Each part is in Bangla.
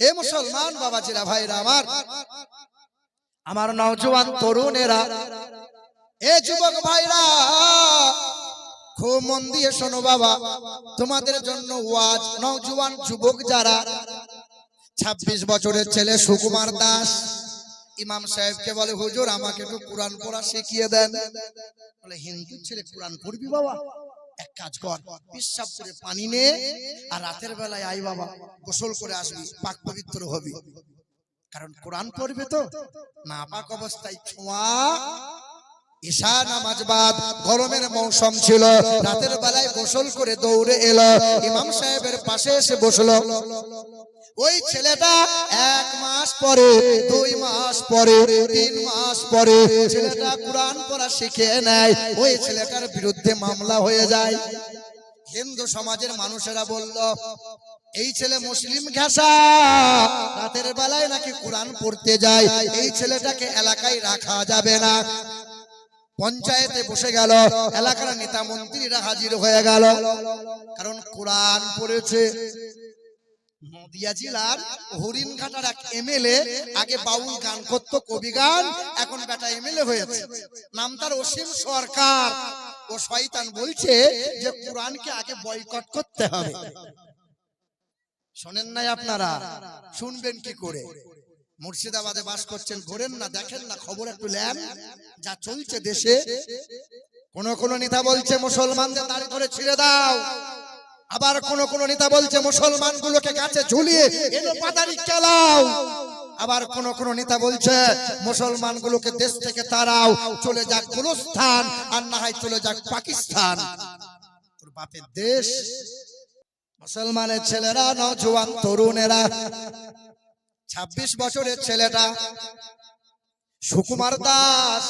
এ মুসলমান বাবাজিরা, ভাইরা আমার আমার নওজোয়ান তরুণেরা এ যুবক ভাইরা, খুব মন দিয়ে শোনো বাবা, তোমাদের জন্য ওয়াজ, নওজোয়ান যুবক যারা, ছাব্বিশ বছরের ছেলে সুকুমার দাস, ইমাম সাহেবকে বলে, হুজুর, আমাকে একটু কোরআন পড়া শিখিয়ে দেন। বলে, হিন্দু ছেলে কোরআন পড়বি বাবা? এক কাজ কর পিসাব করে পানি নে আর রাতের বেলায় আই বাবা, গোসল করে আসবি, পাক পবিত্র হবি। কারণ কোরআন পড়বে তো, না পাক অবস্থায় ছোঁয়া। ঈশা নামাজ বাদ, গরমের মৌসুম ছিল, রাতের বেলায় গোসল করে দৌড়ে এলো, ইমাম সাহেবের পাশে এসে বসল। ওই ছেলেটা এক মাস পরে, দুই মাস পরে, তিন মাস পরে ছেলেটা কোরআন পড়া শিখে নেয়। ওই ছেলেটার বিরুদ্ধে মামলা হয়ে যায়। হিন্দু সমাজের মানুষেরা বলল, এই ছেলে মুসলিম ঘাসা রাতের বেলায় নাকি কোরআন পড়তে যায়? এই ছেলেটাকে এলাকায় রাখা যাবে না। পঞ্চায়েতে বসে গেল। এলাকার নেতা মন্ত্রীরা হাজির হয়ে গেল। কারণ কোরআন পড়েছে। নদিয়া জেলার হরিণঘাটার এক এমএলএ আগে বাউল গান করত, কবি গান, এখন বেটা এমএলএ হয়েছে। নাম তার অসীম সরকার। ও শয়তান বলছে যে কোরআনকে আগে বয়কট করতে হবে। শোনেন নাই আপনারা, শুনবেন কি করে? মুর্শিদাবাদে বাস করছেন, ঘোরেন না, দেখেন না, খবর একটু নেন। যা চলছে দেশে, কোন কোন নেতা বলছে, মুসলমানদের দাড়ি ধরে ছিঁড়ে দাও। আবার কোন কোন নেতা বলছে মুসলমান গুলোকে গাছে ঝুলিয়ে এলো পাতারি চালাও। আবার কোন কোন নেতা বলছে মুসলমান গুলোকে দেশ থেকে তারাও চলে যাক গুলস্থান, আর না হয় চলে যাক পাকিস্তান। বাপের দেশ। মুসলমানের ছেলেরা, নজওয়ান তরুণেরা, ছাব্বিশ বছরের ছেলেটা সুকুমার দাস।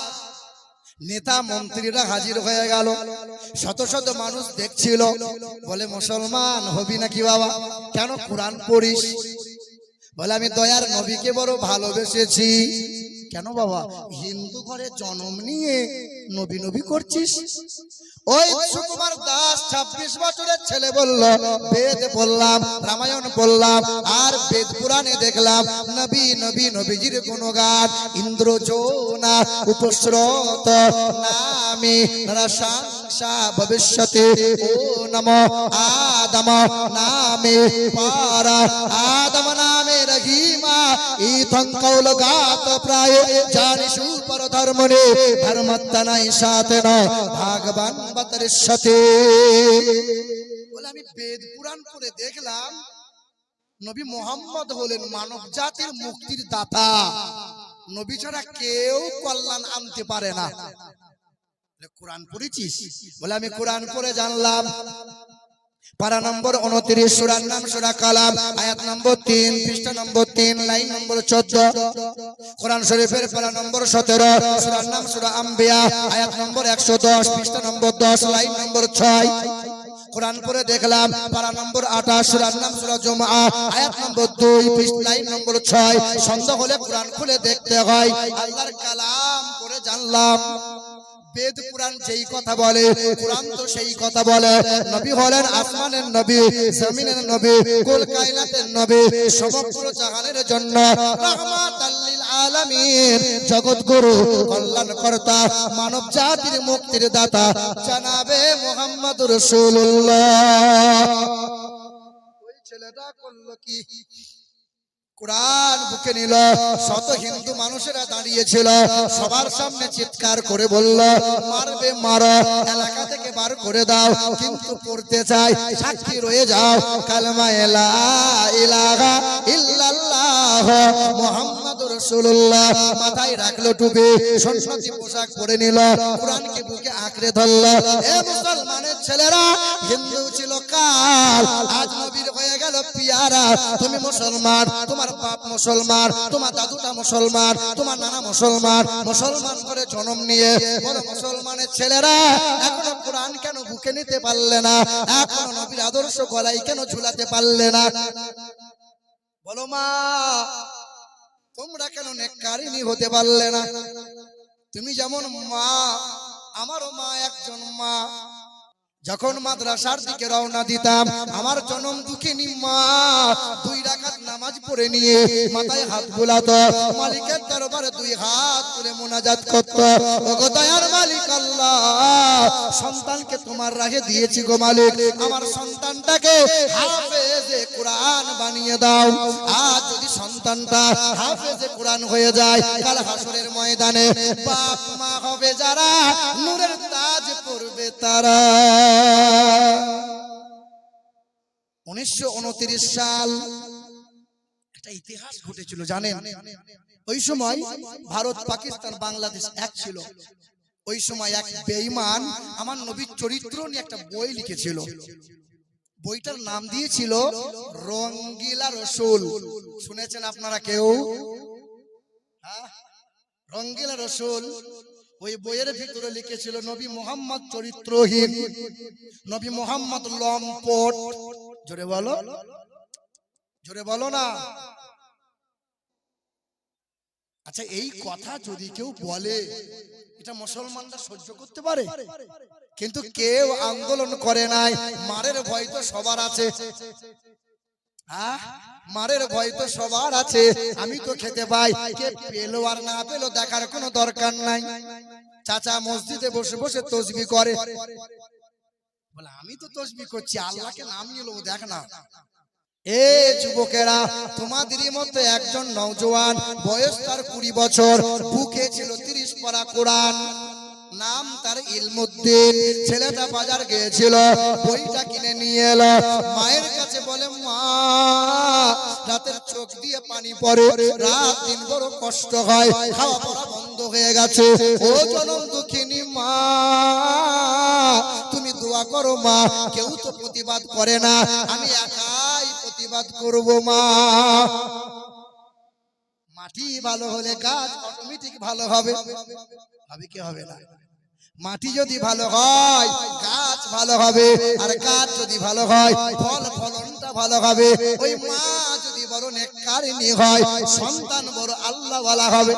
নেতা মন্ত্রীরা হাজির হয়ে গেল। শত শত মানুষ দেখছিল। বলে, মুসলমান হবি নাকি বাবা? কেন কোরআন পড়িস? বলে, আমি দয়ার নবীকে বড় ভালোবেসেছি। কেন বাবা? হিন্দু ঘরে জন্ম নিয়ে নবী নবী করছিস? ওই সুকুমার দাস ছাব্বিশ বছরের ছেলে বলল, বেদ বললাম রামায়ণ বললাম আর বেদ পুরাণে দেখলাম, নবী নবী, নবীজির গুণগান ইন্দ্র যৌনা উপস্রত, নামে, নরসাংসা, ভবিষ্যতে, ও নম আদম নামে, পারা, আদম নামে প্রায় জানি সুপর ধর্মনে ধর্মত্তনাই সাথে ন ভাগবান বতরের সাথে বলে আমি বেদ পুরাণ পড়ে দেখলাম, নবী মোহাম্মদ হলেন মানব জাতির মুক্তির দাতা। নবী ছাড়া কেউ কল্যাণ আনতে পারে না। কোরআন পড়েছিস? বলে, আমি কোরআন পড়ে জানলাম। পারা নম্বর উনত্রিশ, সুরার নাম সুরা কালাম, আয়াত নম্বর তিন, পৃষ্ঠা নম্বর তিন, লাইন নম্বর চোদ্দ। কোরআন শরীফের পারা নম্বর সতেরো, সুরার নাম সুরা আম্বিয়া, আয়াত নম্বর একশো দশ, পৃষ্ঠা নম্বর দশ, লাইন নম্বর ছয়। কোরআন পরে দেখলাম, পারা নম্বর আঠাশ, সুরার নাম সুরা জমা আয়াত নম্বর দুই লাইন নম্বর ছয়। সন্দেহ হলে কোরআন খুলে দেখতে হয়, আল্লাহর কালাম করে জানলাম। বেদ পুরাণ যেই কথা বলে কোরআন তো সেই কথা বলে নবী হলেন আসমানের নবী জমিনের নবী কুল কায়নাতের নবী সমগ্র জাহানের জন্য আলামিন জগৎগুরু কল্যাণকর্তা মানব জাতির মুক্তির দাতা জানাবে মুহাম্মদ রাসূলুল্লাহ ওই ছেলেটা করল কি কোরআন বুকে নিল, শত হিন্দু মানুষেরা দাঁড়িয়েছিল, সবার সামনে চিৎকার করে বলল, মারবে, মার, এলাকা থেকে বার করে দাও, কিন্তু পড়তে চাই, সাক্ষী রয়ে যাও, কালমা এলা, ইলাহা ইল্লাল্লাহ মুহাম্মাদুর রাসূলুল্লাহ। মাথায় রাখল টুপি পোশাক পরে নিল বুকে আঁকড়ে ধরল। মুসলমানের ছেলেরা, হিন্দু ছিল কাল আজ নবীর হয়ে গেল পিয়ারা। তুমি মুসলমান, তোমার বাপ মুসলমান, তোমার দাদুটা মুসলমান, তোমার নানা মুসলমান। মুসলমান করে জন্ম নিয়ে মুসলমানের ছেলেরা, এখনও কোরআন কেন বুকে নিতে পারলে না? এখনও নবীর আদর্শ গলায় কেন ঝুলাতে পারলে না? বলো মা তোমরা কেন নেকারিনী হতে পারলে না? তুমি যেমন মা আমারও মা একজন মা। যখন মাদ্রাসার দিকে রওনা দিতাম, আমার জনম দুঃখিনী মা দুই রাকাত নামাজ পড়ে নিয়ে মাথায় হাত বুলাতো, মালিকের দরবারে দুই হাত তুলে মোনাজাত করতো। ওগো দয়ার মালিক আল্লাহ, সন্তানকে তোমার রাহে দিয়েছি গো মালিক। আমার সন্তানটাকে হাফেজে কোরআন বানিয়ে দাও। আজ যদি সন্তানটা হাফেজে কোরআন হয়ে যায়, কাল হাসরের ময়দানে বাপ মা হবে যারা নূরের পড়বে তারা। উনিশশো সাল একটা ইতিহাস ঘটেছিল, জানেন? ওই সময় ভারত, পাকিস্তান, বাংলাদেশ এক ছিল। ওই সময় এক বেঈমান আমার নবীর চরিত্র নিয়ে একটা বই লিখেছিল। বইটার নাম দিয়েছিল রঙ্গিলা রসুল। শুনেছেন আপনারা কেউ? হ্যাঁ? রঙ্গিলা রসুল ওই বইয়ের ভিতরে লিখেছিল নবী মোহাম্মদ চরিত্রহীন, নবী মোহাম্মদ লম্পট। জোরে বলো জোরে বলো না। আচ্ছা এই কথা যদি কেউ বলে, এটা মুসলমানরা সহ্য করতে পারে? কিন্তু কেউ আন্দোলন করে নাই, মারের ভয় তো সবার আছে। মারের ভয় তো সবার আছে। আমি তো খেতে পাই। কে পেল আর না পেল দেখার কোনো দরকার নাই। চাচা মসজিদে বসে বসে তসবি করে। বলে, আমি তো তসবি করছি, আল্লাহকে নাম নেব দেখ না। এ যুবকেরা মধ্যে একজন নওজোয়ান, বয়স তার কুড়ি বছর, বুকে ছিল তিরিশ পরা কোরআন। নাম তার ইলমুদ্দিন। ছেলেটা বাজার গিয়েছিল, বইটা কিনে নিয়ে এলো। মায়ের কাছে বলে রাতের চোখ দিয়ে পানি রাত দিন বড় কষ্ট হয়, খাওয়া পড়া বন্ধ হয়ে গেছে। ও জনম দুঃখিনী মা, তুমি দোয়া করো মা, কেউ তো প্রতিবাদ করে না, আমি একাই প্রতিবাদ করব মা। মাটি ভালো হলে গাছ অটোমেটিক ভালো হবে। হবে না? মাটি যদি ভালো হয়, গাছ ভালো হবে, আর গাছ যদি ভালো হয়, ফল ফলনটা ভালো হবে। ওই মা যদি বড় নেককারিনী হয়, সন্তান বড় আল্লাহ হবে।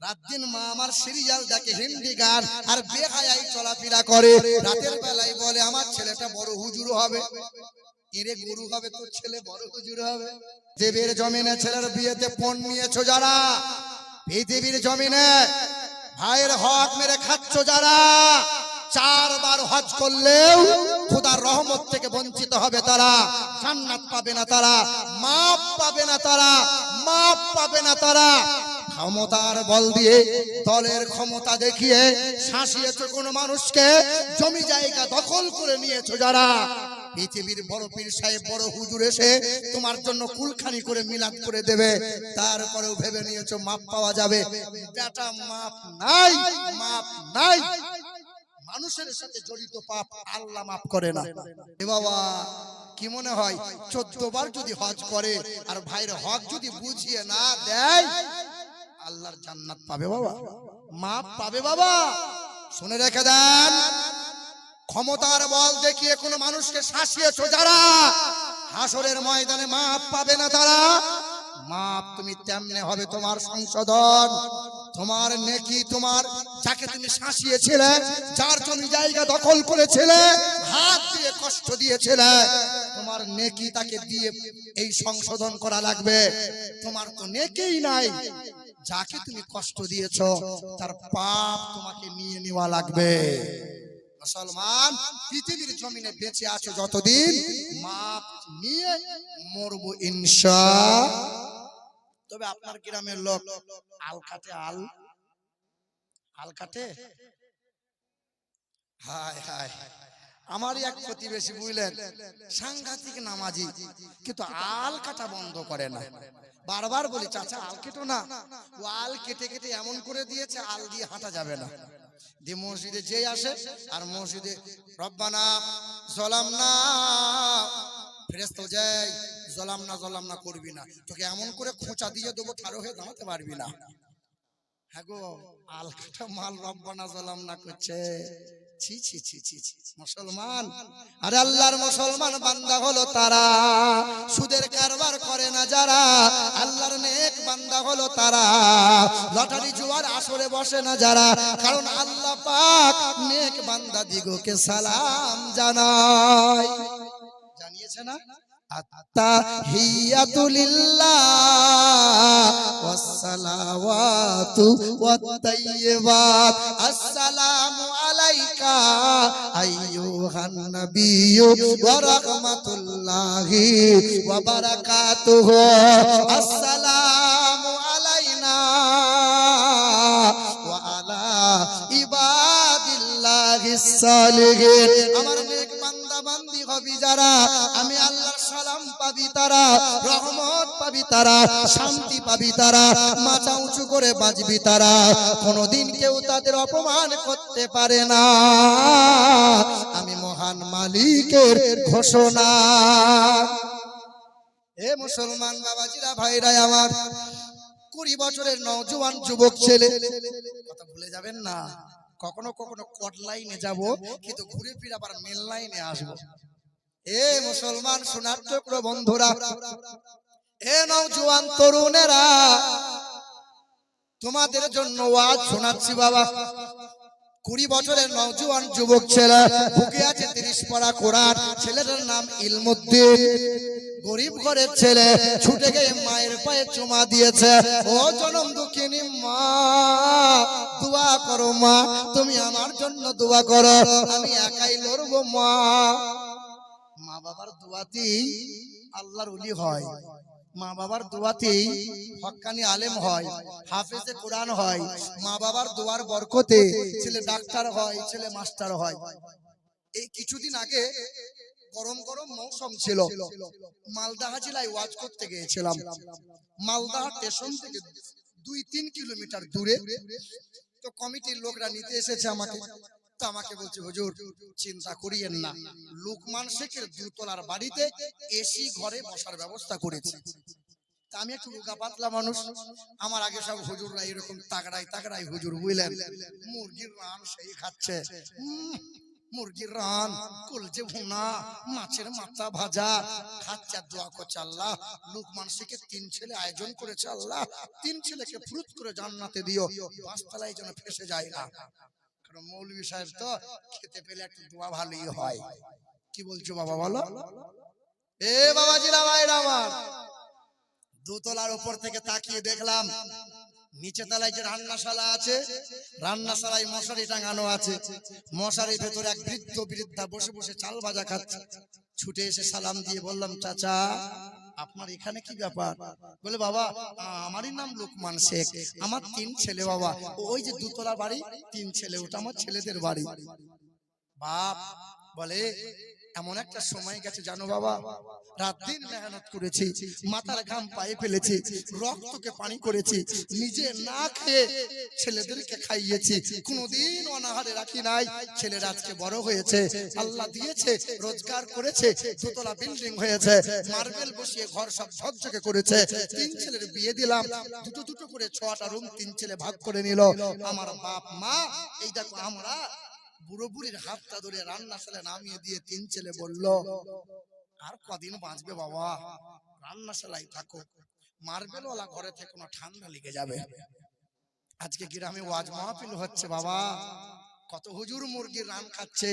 রাত দিন মা আমার সিরিয়াল দেখে, হিন্দি গান, আর বেহায়াই চলাফেরা করে। রাতের বেলায় বলে, আমার ছেলেটা বড় হুজুর হবে। এরে গরু হবে, তোর ছেলে বড় হুজুর হবে। দেবের জমিনে ছেলের বিয়েতে পণ নিয়েছো যারা? পৃথিবীর জমিনে ভাইয়ের হক মেরে খাচ্ছ যারা, চারবার হজ করলেও খোদার রহমত থেকে বঞ্চিত হবে তারা, জান্নাত পাবে না তারা, মাপ পাবে না তারা, মাপ পাবে না তারা। ক্ষমতার বল দিয়ে দলের ক্ষমতা দেখিয়ে শাসিয়েছ কোন মানুষকে, জমি জায়গা দখল করে নিয়েছো যারা পৃথিবীর বড় পীর সাহেব, বড় হুজুর এসে তোমার জন্য কুলখানি করে মিলাদ করে দেবে। তারপরেও ভেবে নিয়েছো মাপ পাওয়া যাবে। বেটা, মাপ নাই মাপ নাই। মানুষের সাথে জড়িত পাপ আল্লাহ মাফ করে না। এ বাবা, কি মনে হয়? চোদ্দ বার যদি হজ করে আর ভাইয়ের হক যদি বুঝিয়ে না দেয়, আল্লাহর জান্নাত পাবে বাবা। মাপ পাবে বাবা। শুনে রেখে দেন। ক্ষমতার বল দেখিয়ে কোনো মানুষকে শাসিয়েছ যারা? হাসরের ময়দানে মাপ পাবে না তারা? মাপ তুমি তেমনে হবে তোমার সংশোধন। তোমার নেকি, তোমার যাকে তুমি শাসিয়েছিলে, যার জমি জায়গা দখল করেছিলে, হাত দিয়ে কষ্ট দিয়েছিলে, তোমার নেকি তাকে দিয়ে এই সংশোধন করা লাগবে। তোমার তো নেকেই নাই। যাকে তুমি কষ্ট দিয়েছ, তার পাপ তোমাকে নিয়ে নেওয়া লাগবে। মুসলমান পৃথিবীর জমিনে বেঁচে আছো যতদিন, মাপ নিয়ে মরবো ইনশা। তবে আপনার গ্রামের লোক আল কাটে আল আল কাটে হায় হায়। আমারই এক প্রতিবেশী বুঝলেন, সাংঘাতিক নামাজি, কিন্তু আল কাটা বন্ধ করে না। বারবার বলি, চাচা, আল কেটো না। ও আল কেটে কেটে এমন করে দিয়েছে, আল দিয়ে হাঁটা যাবে না। দিয়ে মসজিদে যে আসে আর মসজিদে রব্বানা জলাম না ফেরেস্ত যাই জলাম না জলাম না করবি না। তোকে এমন করে খোঁচা দিয়ে দেবো ঠারো হয়ে দাঁড়াতে পারবি না। হ্যাঁ গো আলকাটা মাল রব্বানা জলাম না করছে। ছি ছি ছি ছি ছি মুসলমান। আরে আল্লাহর মুসলমান বান্দা হলো তারা। সুদের কারবার করে না যারা। আল্লাহর নেক বান্দা হলো তারা। লটারি জুয়ার আসরে বসে না যারা। কারণ আল্লাহ পাক নেক বান্দা দিগকে সালাম জানায়। জানিয়েছে না? আত্তাহিয়াতুলিল্লাহ ওয়াসসালাওয়াতু আলাইকা আইয়ুহান নাবিয়্যু ওয়া রাহমাতুল্লাহি ওয়া বারাকাতুহু আসসালামু আলাইনা ওয়া আলা ইবাদিল্লাহিস সালিহিন আমার নেক বান্দা বান্দি হবি যারা, আমি আল্লাহ পাবি তারা, রহমত পাবি তারা, শান্তি পাবি তারা, মাথা উঁচু করে বাঁচবি তারা। কোনোদিন কেউ তাদের অপমান করতে পারে না। আমি মহান মালিকের ঘোষণা। এ মুসলমান বাবাজিরা, ভাইরা আমার, কুড়ি বছরের নওজোয়ান যুবক ছেলে। কথা ভুলে যাবেন না। কখনো কখনো কট লাইনে যাব, কিন্তু ঘুরে ফিরে আবার মেল লাইনে আসব। এ মুসলমান সোনার টুকরো বন্ধুরা, এ নওজোয়ান তরুণেরা, তোমাদের জন্য ওয়াজ শোনাচ্ছি বাবা। কুড়ি বছরের নওজোয়ান যুবক ছেলে, বুকে আছে তিরিশ পড়া কোরআন, ছেলেটার নাম ইলমুদ্দিন। গরিব ঘরের ছেলে, ছুটে গিয়ে মায়ের পায়ে চুমা দিয়েছে, ও জনম দুঃখিনী মা, দোয়া করো মা, তুমি আমার জন্য দোয়া করো, আমি একাই লড়বো মা। বাবার দোয়াতেই আল্লাহর উলি হয়। মা বাবার দোয়াতেই হক্কানি আলেম হয়, হাফেজে কোরআন হয়। মা বাবার দোয়ার বরকতে ছেলে ডাক্তার হয়, ছেলে মাস্টার হয়। এই কিছুদিন আগে গরম গরম মৌসুম ছিল। মালদাহা জেলায় ওয়াজ করতে গিয়েছিলাম। মালদাহা স্টেশন থেকে দুই তিন কিলোমিটার দূরে। তো কমিটির লোকরা নিতে এসেছে আমাকে। আমাকে বলছে, হুজুর, চিন্তা করিয়েন না। লোকমান শেখের দুতলার বাড়িতে এসি ঘরে বসার ব্যবস্থা করেছি। আমি একটু পাতলা মানুষ। আমার আগে সব হুজুররা এরকম তাগড়াই তাগড়াই হুজুর বুঝলেন মুরগির রান সেই খাচ্ছে। মুরগির রান কলজে ভুনা, মাছের মাথা ভাজা খাচ্ছে দোয়া করছে আল্লাহ। তিন ছেলে আয়োজন করেছে আল্লাহ। তিন ছেলেকে ফুরুত করে জান্নাতে দিও। পাঁচতলায় যেন ফেসে যায় না। সাহেব তো খেতে পেলে একটু দোয়া ভালোই হয়। কি বলছো বাবা বলো? এ বাবাজিরা ভাইরা আমার দোতলার উপর থেকে তাকিয়ে দেখলাম নিচে তলায় যে রান্নাশালা আছে, রান্নাশালায় মশারি টাঙানো আছে। মশারির ভেতরে এক বৃদ্ধ বৃদ্ধা বসে বসে চাল ভাজা খাচ্ছে। ছুটে এসে সালাম দিয়ে বললাম, চাচা আপনার এখানে কি ব্যাপার? বলে, বাবা আমারই নাম লোকমান শেখ। আমার তিন ছেলে, বাবা। ওই যে দুতলা বাড়ি, তিন ছেলে, ওটা আমার ছেলেদের বাড়ি। বাপ বলে এমন একটা সময় গেছে জানো বাবা রাত দিন মেহনত করেছি মাথার ঘাম পায়ে ফেলেছি রক্তকে পানি করেছি নিজে না খেয়ে ছেলেদেরকে খাইয়েছি কোনোদিন অনাহারে রাখি নাই ছেলেরা আজকে বড় হয়েছে আল্লাহ দিয়েছে রোজগার করেছে দোতলা বিল্ডিং হয়েছে মার্বেল বসিয়ে ঘর সব ঝকঝকে করেছে তিন ছেলের বিয়ে দিলাম দুটো দুটো করে ছটা রুম তিন ছেলে ভাগ করে নিল আমার বাপ মা এই দেখো আমরা বুড়ো বুড়ির হাতটা ধরে রান্না ছেলে নামিয়ে দিয়ে তিন ছেলে বলল, আর কদিন বাঁচবে বাবা? রান্না সেলাই থাকো মার্বেলওয়ালা ঘরে থেকে কোনো ঠান্ডা লেগে যাবে। আজকে গ্রামে ওয়াজ মাহফিল হচ্ছে বাবা। কত হুজুর মুরগির রান খাচ্ছে,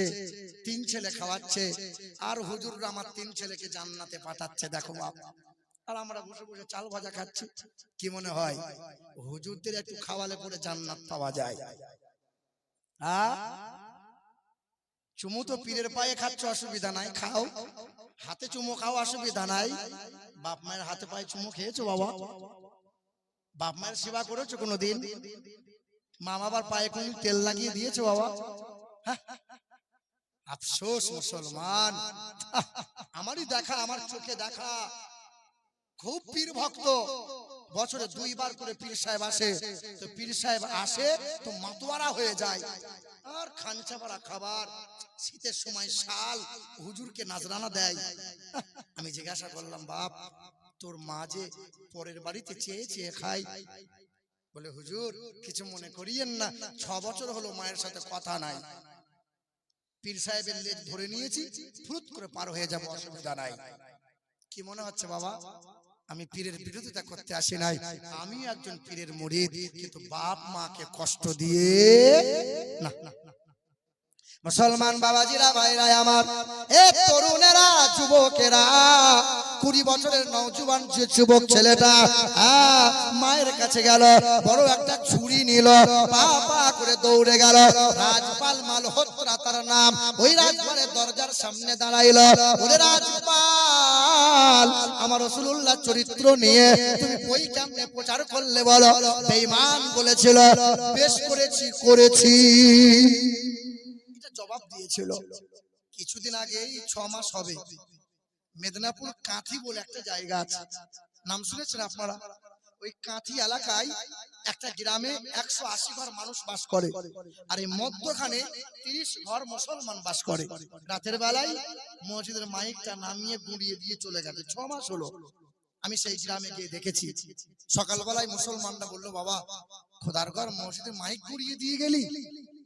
তিন ছেলে খাওয়াচ্ছে, আর হুজুররা আমার তিন ছেলেকে জান্নাতে পাঠাচ্ছে, দেখো বাপ। আর আমরা বসে বসে চাল ভাজা খাচ্ছি। কি মনে হয়? হুজুরদের একটু খাওয়ালে পরে জান্নাত পাওয়া যায়। হ্যাঁ চুমু তো পীরের পায়ে খাচ্ছ অসুবিধা নাই খাও। হাতে চুমু খাও অসুবিধা নাই। বাপ মায়ের হাতে পায়ে চুমু খেয়েছো বাবা? বাপ মায়ের সেবা করেছ কোনোদিন? মা বাবার পায়ে কোন তেল লাগিয়ে দিয়েছ বাবা? হ্যাঁ? আফসোস মুসলমান। আমারই দেখা আমার চোখে দেখা। খুব পীর ভক্ত। বছরে দুইবার করে পীর সাহেব আসে। তো পীর সাহেব আসে তো মাতোয়ারা হয়ে যায়। আর পাড়া খাবার। শীতের সময় শাল হুজুরকে নাজরানা দেয়। আমি জিজ্ঞাসা করলাম, বাপ, তোর মা যে পরের বাড়িতে চেয়ে চেয়ে খাই বলে, হুজুর, কিছু মনে করিয়েন না, ছ বছর হলো মায়ের সাথে কথা নাই। পীর সাহেবের লেজ ধরে নিয়েছি, ফুরুত করে পার হয়ে যাব, অসুবিধা নাই। কি মনে হচ্ছে বাবা? আমি পীরের বিরোধিতা করতে আসি নাই আমি একজন পীরের মরিদ কিন্তু বাপ মাকে কষ্ট দিয়ে না না না। মুসলমান বাবাজিরা, ভাইরা আমার, এ তরুণেরা, যুবকেরা, কুড়ি বছরের নৌজুয়ান যে যুবক ছেলেটা মায়ের কাছে গেল, বড় একটা ছুরি নিল করে দৌড়ে গেল, রাজপাল মালহোত্রা তার নাম, ওই রাজপালের দরজার সামনে দাঁড়াইল ওরে রাজপাল, আমার রসুল্লাহ চরিত্র নিয়ে তুমি বই কেমনে প্রচার করলে বলো? বেঈমান বলেছিল, বেশ করেছি করেছি। জবাব দিয়েছিল। কিছুদিন আগে ছ মাস হবে। মেদিনীপুর কাঁথি বলে একটা জায়গা আছে। নাম শুনেছেন আপনারা? ওই কাঁথি এলাকায় একটা গ্রামে একশো আশি ঘর মানুষ বাস করে। আর এই মধ্যখানে তিরিশ ঘর মুসলমান বাস করে। রাতের বেলায় মসজিদের মাইকটা নামিয়ে গুঁড়িয়ে দিয়ে চলে গেছে। ছ মাস হলো। আমি সেই গ্রামে গিয়ে দেখেছি। সকালবেলায় মুসলমানরা বলল, বাবা, খোদার ঘর মসজিদে মাইক গুড়িয়ে দিয়ে গেলি?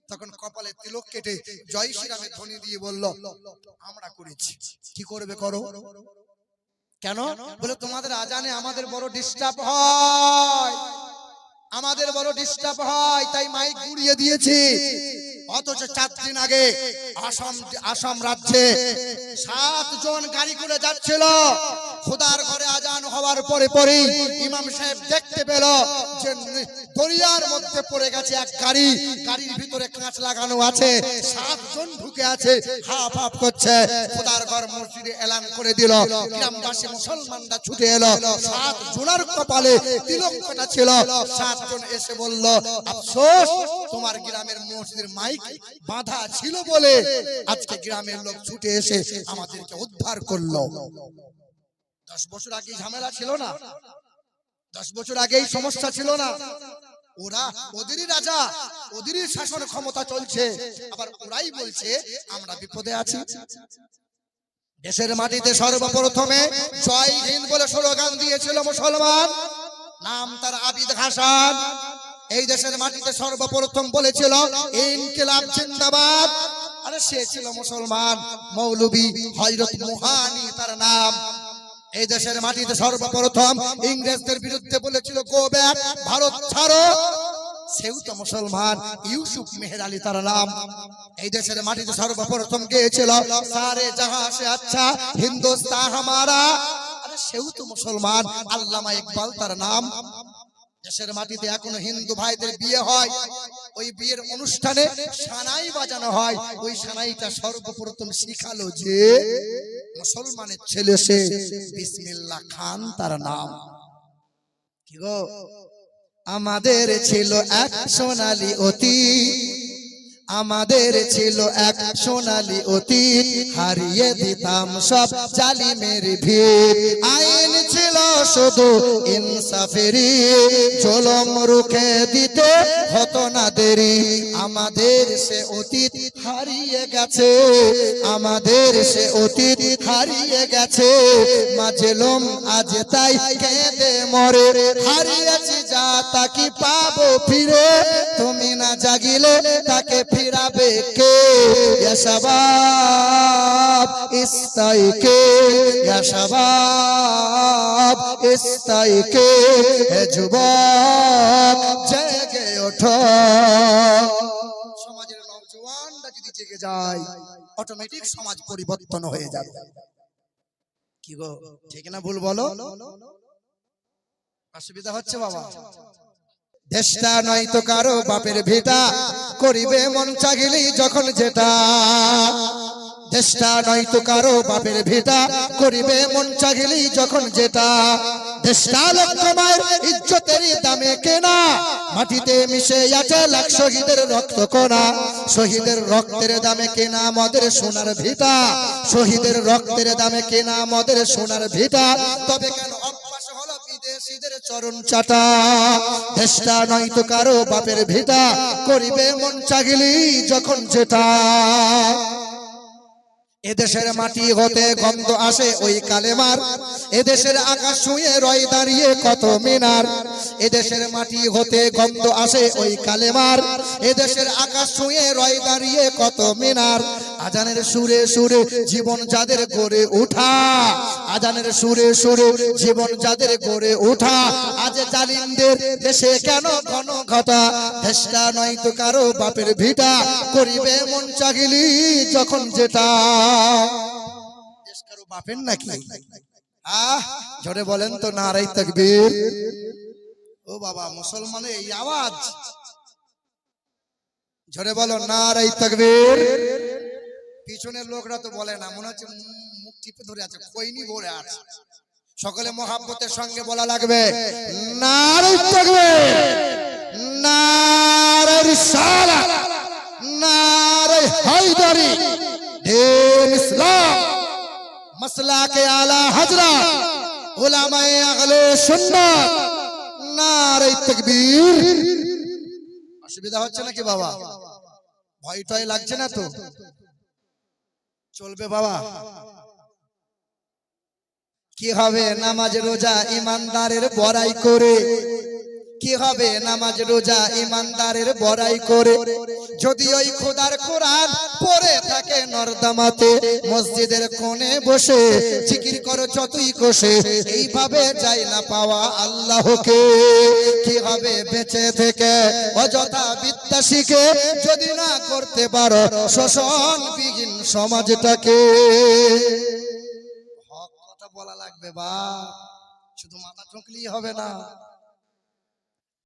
তখন কপালে তিলক কেটে জয় শ্রীরামের ধ্বনি দিয়ে বলল, আমরা করেছি। কি করবে করো? কেন? বলে, তোমাদের আজানে আমাদের বড় ডিস্টার্ব হয়। আমাদের বড় ডিস্টার্ব হয়, তাই মাইক গুড়িয়ে দিয়েছি। অথচ চার দিন আগে আসাম আসাম রাজ্যে সাতজন গাড়ি করে যাচ্ছিল। খোদার ঘরে আজান হওয়ার পরে পরেই ইমাম সাহেব দেখতে পেল যে দরিয়ার মধ্যে পড়ে গেছে এক গাড়ি। গাড়ির ভিতরে কাঁচ লাগানো আছে, সাতজন ঢুকে আছে হাফ হাফ করছে। খোদার ঘর মসজিদে এলান করে দিল। গ্রামবাসী মুসলমানরা ছুটে এলো। সাত জোনার কপালে তিলঙ্কটা ছিল। সাতজন এসে বলল, আফসোস, তোমার গ্রামের মসজিদের মাইক বাঁধা ছিল বলে আজকে গ্রামের লোক ছুটে এসে আমাদেরকে উদ্ধার করল। দশ বছর আগে ঝামেলা ছিল না। দশ বছর আগে এই সমস্যা ছিল না। ওরা ওদেরই রাজা, ওদেরই শাসন ক্ষমতা চলছে। আবার ওরাই বলছে, আমরা বিপদে আছি। দেশের মাটিতে সর্বপ্রথমে জয় হিন্দ বলে স্লোগান দিয়েছিল মুসলমান। নাম তার আবিদ হাসান। এই দেশের মাটিতে সর্বপ্রথম বলেছিল, ইনকিলাব জিন্দাবাদ। আরে সে ছিল মুসলমান, মৌলবী হযরত মুহানি তার নাম। এই দেশের মাটিতে সর্বপ্রথম ইংরেজদের বিরুদ্ধে বলেছিল গো ভারত ছাড়ো। তো মুসলমান, ইউসুফ মেহের আলী তার নাম। এই দেশের মাটিতে সর্বপ্রথম গিয়েছিল, সারে জাহা সে আচ্ছা হিন্দুস্তান হামারা। সেও তো মুসলমান, আল্লামা ইকবাল তার নাম। দেশের মাটিতে এখনও হিন্দু ভাইদের বিয়ে হয়, ওই বিয়ের অনুষ্ঠানে সানাই বাজানো হয়। ওই সানাইটা সর্বপ্রথম শিখালো যে মুসলমানের ছেলে সে বিসমিল্লাহ খান তার নাম। কি গো? আমাদের ছিল এক সোনালী অতি, আমাদের ছিল এক সোনালী অতীত হারিয়ে দিতাম সব জালিমের ভিড়। ছিল শুধু ইনসাফেরি জলম রুখে দিতে হতো না দেরি। আমাদের সে অতীত হারিয়ে গেছে, আমাদের সে অতীত হারিয়ে গেছে। মাজেলম আজ তাই কেঁদে মরে, হারিয়েছি যা তাকে পাবো ফিরে। তুমি না জাগিলে তাকে ফিরাবে কে? ইস্তাই কে? ইয়া শাবাব হে যুবক, জেগে ওঠো। সমাজের নওজওয়ানরা যদি জেগে যায় অটোমেটিক সমাজ পরিবর্তন হয়ে যাবে। কি গো, ঠিক না ভুল বলো? অসুবিধা হচ্ছে বাবা। দেশটা নয় তো কারও বাপের ভিটা, করিবে মন চাগিলি যখন যেটা। দেশটা নয় তো কারও বাপের ভিটা। করিবে মন চাগিলি যখন যেটা। দেশটা লক্ষ মায়ের ইজ্জতের দামে কেনা। মাটিতে মিশে আছে লাখ শহীদের রক্ত কোনা শহীদের রক্তের দামে কেনা মদের সোনার ভিটা। শহীদের রক্তের দামে কেনা মদের সোনার ভিটা। তবে কেন চরণ চাটা? দেশটা নয় তো কারও বাপের ভিটা। করিবে মন চাগিলি যখন যেটা। এদেশের মাটি হতে গন্ধ আসে ওই কালেমার। এদেশের আকাশ শুয়ে রয় দাঁড়িয়ে কত মিনার। এদেশের মাটি হতে গন্ধ আসে ওই কালেমার। এদেশের আকাশ ছুঁয়ে রয় দাঁড়িয়ে কত মিনার। আজানের সুরে সুরে জীবন যাদের গড়ে উঠা আজানের সুরে সুরে জীবন যাদের গড়ে উঠা আজ জালিমদের দেশে কেন ঘন ঘটা? দেশটা নয় তো কারও বাপের ভিটা। করিবে মন চাগিলি যখন যেটা। দেশ কারও, বাপের নাকি? আহ বলেন তো নারাই তাকবীর। ও বাবা, মুসলমানের এই আওয়াজ। জোরে বলো নারাই তাকবীর। পিছনের লোকরা তো বলে না, মনে হচ্ছে মুখ- টিপে ধরে আছে কইনি ভরে আছে। সকলে মহাব্বতের সঙ্গে বলা লাগবে, নারাই তাকবীর, নারাই রিসালাত, নারাই হায়দারি। ইসলাম মসলা কে আলা হজরা উলামায়ে আগলে সুন্নাত নারে তাকবীর অসুবিধা হচ্ছে নাকি বাবা? ভয় টয় লাগছে না তো? চলবে বাবা। কি হবে? নামাজ, রোজা ইমানদারের বড়াই করে কি হবে? নামাজ, রোজা ইমানদারের বড়াই করে। যদি ওই খোদার কোরআন পড়ে থাকে নর্দমাতে, মসজিদের কোণে বসে, জিকির করো, যতই কোষে, এইভাবে যাই না পাওয়া আল্লাহকে। কি হবে বেঁচে থেকে অযথা বিদ্যা শিখে যদি না করতে পারো শোষণ বিহীন সমাজটাকে। হক কথা বলা লাগবে বা শুধু মাথা ঠুকলেই হবে না।